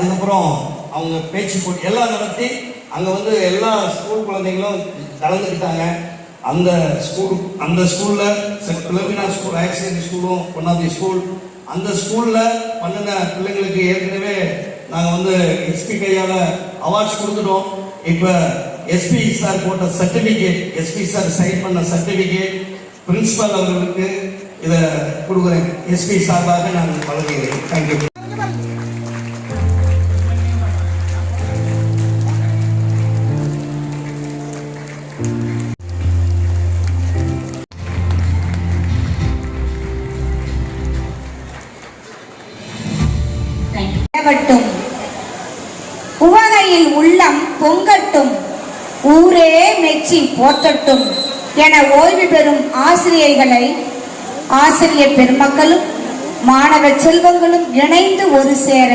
அதுக்கப்புறம் அவங்க பேச்சு போட்டி எல்லாம் நடத்தி அங்கே வந்து எல்லா ஸ்கூல் குழந்தைங்களும் கலந்துக்கிட்டாங்க. அந்த ஸ்கூல் அந்த ஸ்கூலில் பிளவினா ஸ்கூல் ஹையர் செகண்டரி ஸ்கூலும் ஒன் ஆஃப் தி ஸ்கூல் அந்த ஸ்கூலில் பண்ணின பிள்ளைங்களுக்கு ஏற்கனவே நாங்கள் வந்து எஸ்பி கையால் அவார்ட்ஸ் கொடுத்துட்டோம். இப்போ எஸ்பி சார் போட்ட சர்டிஃபிகேட் எஸ்பி சார் சைன் பண்ண சர்டிஃபிகேட் பிரின்சிபல் அவர்களுக்கு இதை கொடுக்குறேன். எஸ்பி சார்பாக நான் வழங்குகிறேன். தேங்க்யூ நிலவட்டும் உவகையில் உள்ளம் பொங்கட்டும். ஊரே மெச்சி போற்றட்டும் என ஓய்வு பெறும் ஆசிரியர்களை ஆசிரியர் பெருமக்களும் மாணவ செல்வங்களும் இணைந்து ஒரு சேர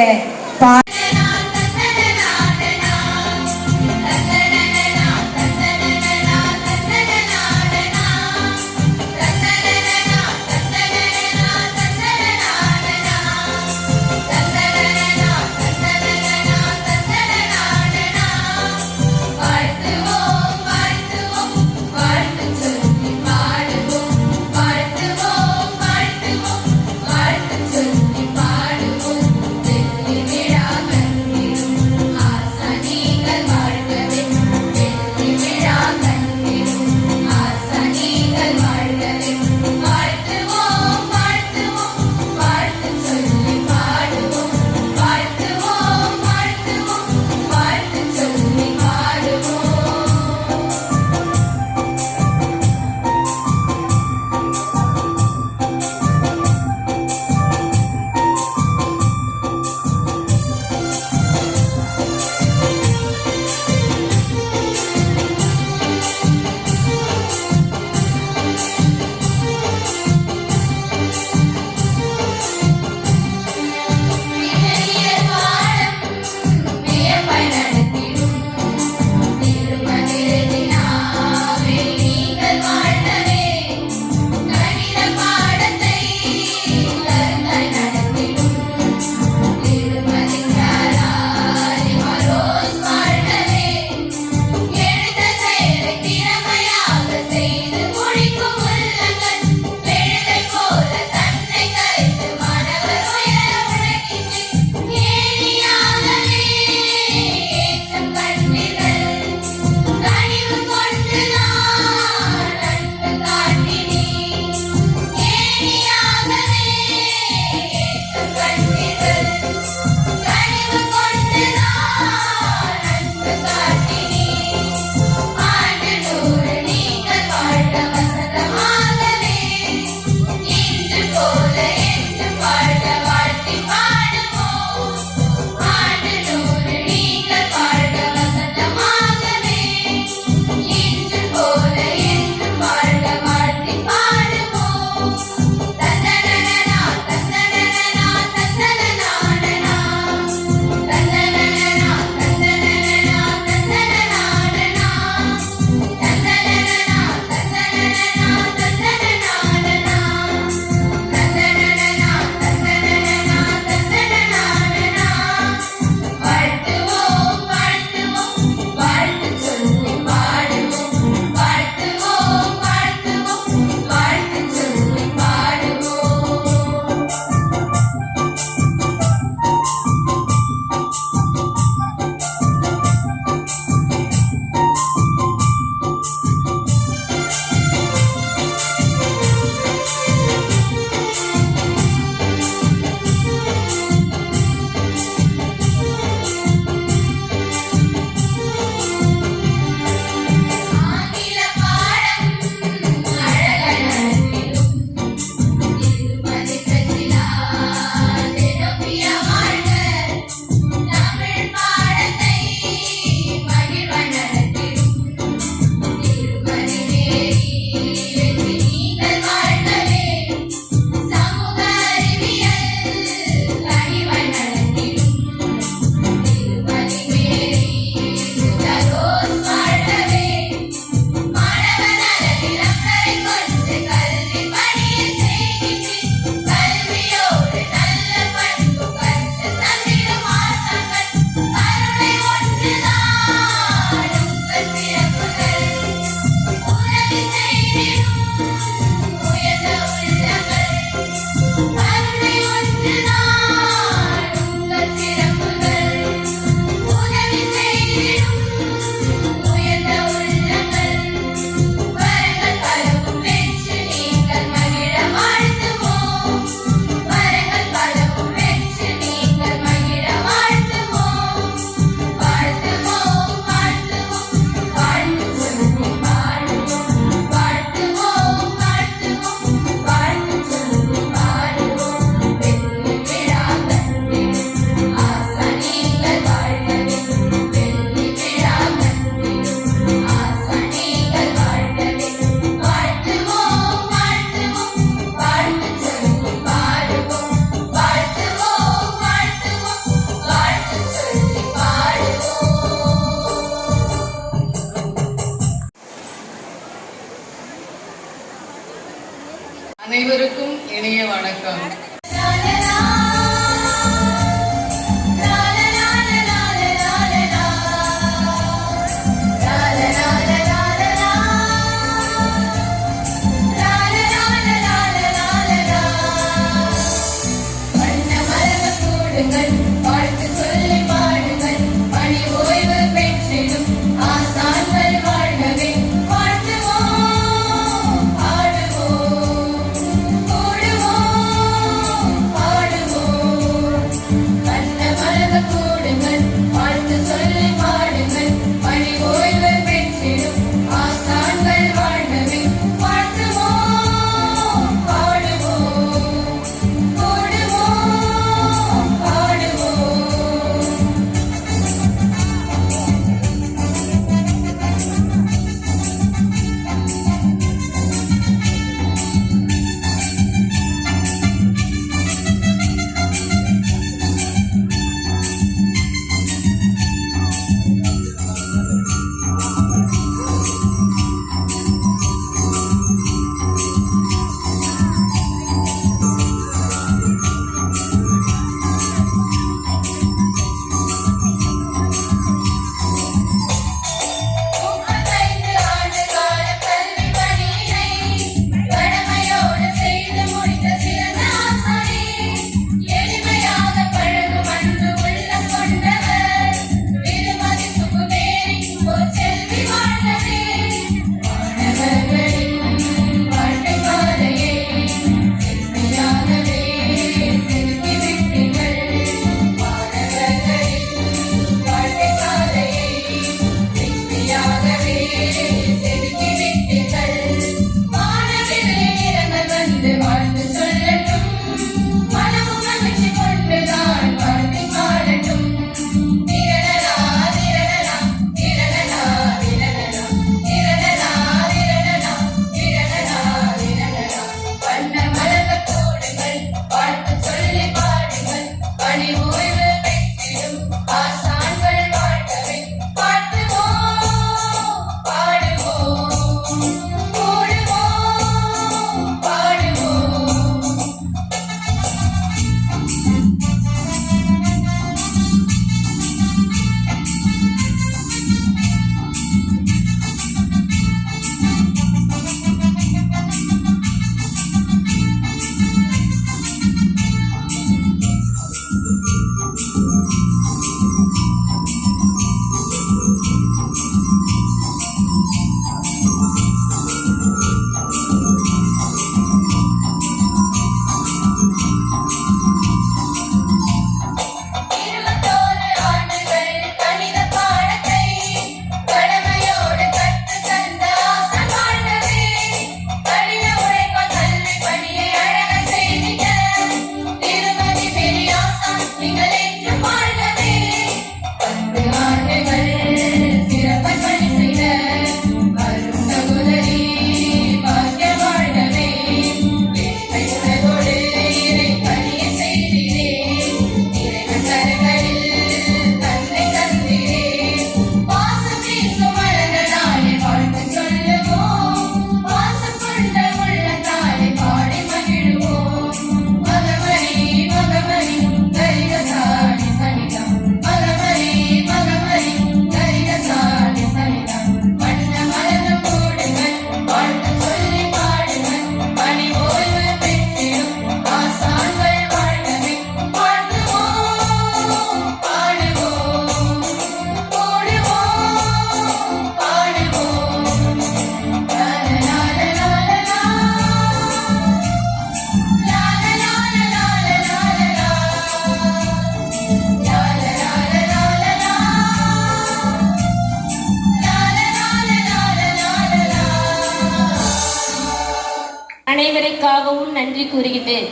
சார்பாகவும் நன்றி கூறுகின்றேன்